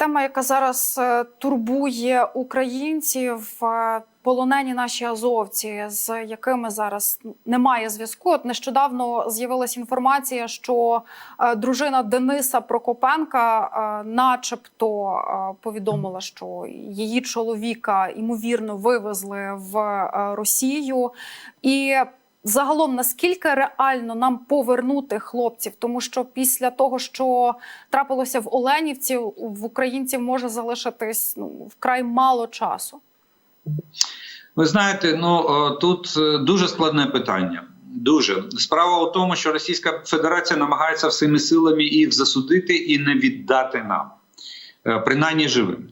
тема, яка зараз е, турбує українців. е, Полонені наші азовці, з якими зараз немає зв'язку. От нещодавно з'явилася інформація, що е, дружина Дениса Прокопенка, начебто, повідомила, що її чоловіка ймовірно вивезли в Росію. І загалом наскільки реально нам повернути хлопців, тому що після того, що трапилося в Оленівці, в українців може залишитись ну вкрай мало часу. Ви знаєте, ну тут е, дуже складне питання. Дуже справа у тому, що Російська Федерація намагається всіми силами їх засудити і не віддати нам, е, принаймні живим.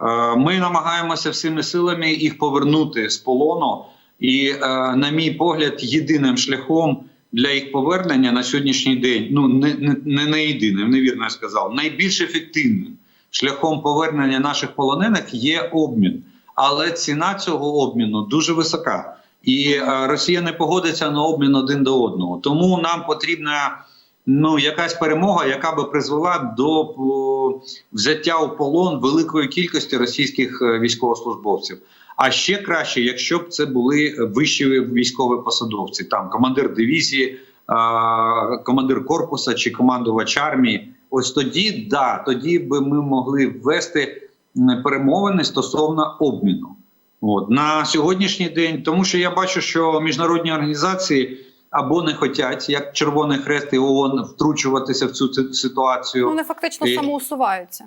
Е, Ми намагаємося всіми силами їх повернути з полону, і, е, на мій погляд, єдиним шляхом для їх повернення на сьогоднішній день, ну не, не, не, єдиним, невірно я сказав, найбільш ефективним шляхом повернення наших полонених є обмін. Але ціна цього обміну дуже висока, і е, Росія не погодиться на обмін один до одного. Тому нам потрібна ну якась перемога, яка би призвела до взяття у полон великої кількості російських е, військовослужбовців. А ще краще, якщо б це були вищі військові посадовці, там командир дивізії, е, командир корпуса чи командувач армії. Ось тоді, да, тоді би ми могли ввести перемовини стосовно обміну. От на сьогоднішній день, тому що я бачу, що міжнародні організації або не хочуть, як Червоний Хрест і ООН, втручуватися в цю ці- ситуацію. Ну, вони фактично І- самоусуваються.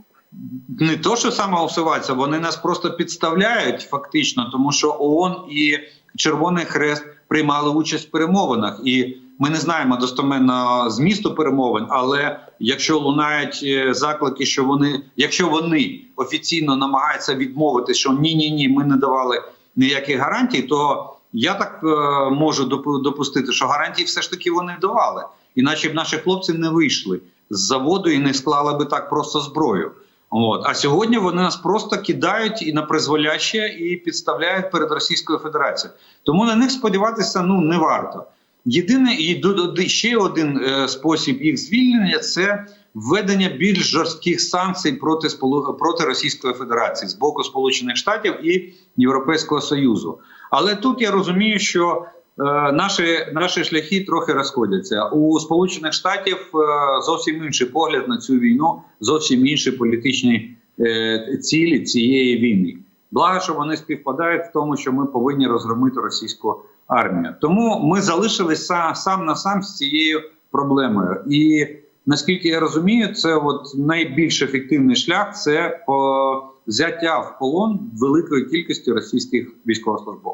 Не то, що самоусуваються, вони нас просто підставляють фактично, тому що ООН і Червоний Хрест приймали участь в перемовинах, і ми не знаємо достоменно змісту перемовин. Але якщо лунають е, заклики, що вони, якщо вони офіційно намагаються відмовити, що ні, ні, ні, ми не давали ніяких гарантій, то я так е, можу допустити, що гарантії все ж таки вони давали, іначе б наші хлопці не вийшли з заводу і не склали би так просто зброю. От а сьогодні вони нас просто кидають і на призволяще і підставляють перед Російською Федерацією. Тому на них сподіватися ну не варто. Єдине і ще один е, спосіб їх звільнення це введення більш жорстких санкцій проти проти Російської Федерації з боку Сполучених Штатів і Європейського Союзу. Але тут я розумію, що е, наші, наші шляхи трохи розходяться. У Сполучених Штатів е, зовсім інший погляд на цю війну, зовсім інші політичні цілі цієї війни. Благо, що вони співпадають в тому, що ми повинні розгромити російську армію. Тому ми залишились сам, на сам з цією проблемою. І наскільки я розумію, це от найбільш ефективний шлях це взяття в полон великої кількості російських військовослужбовців.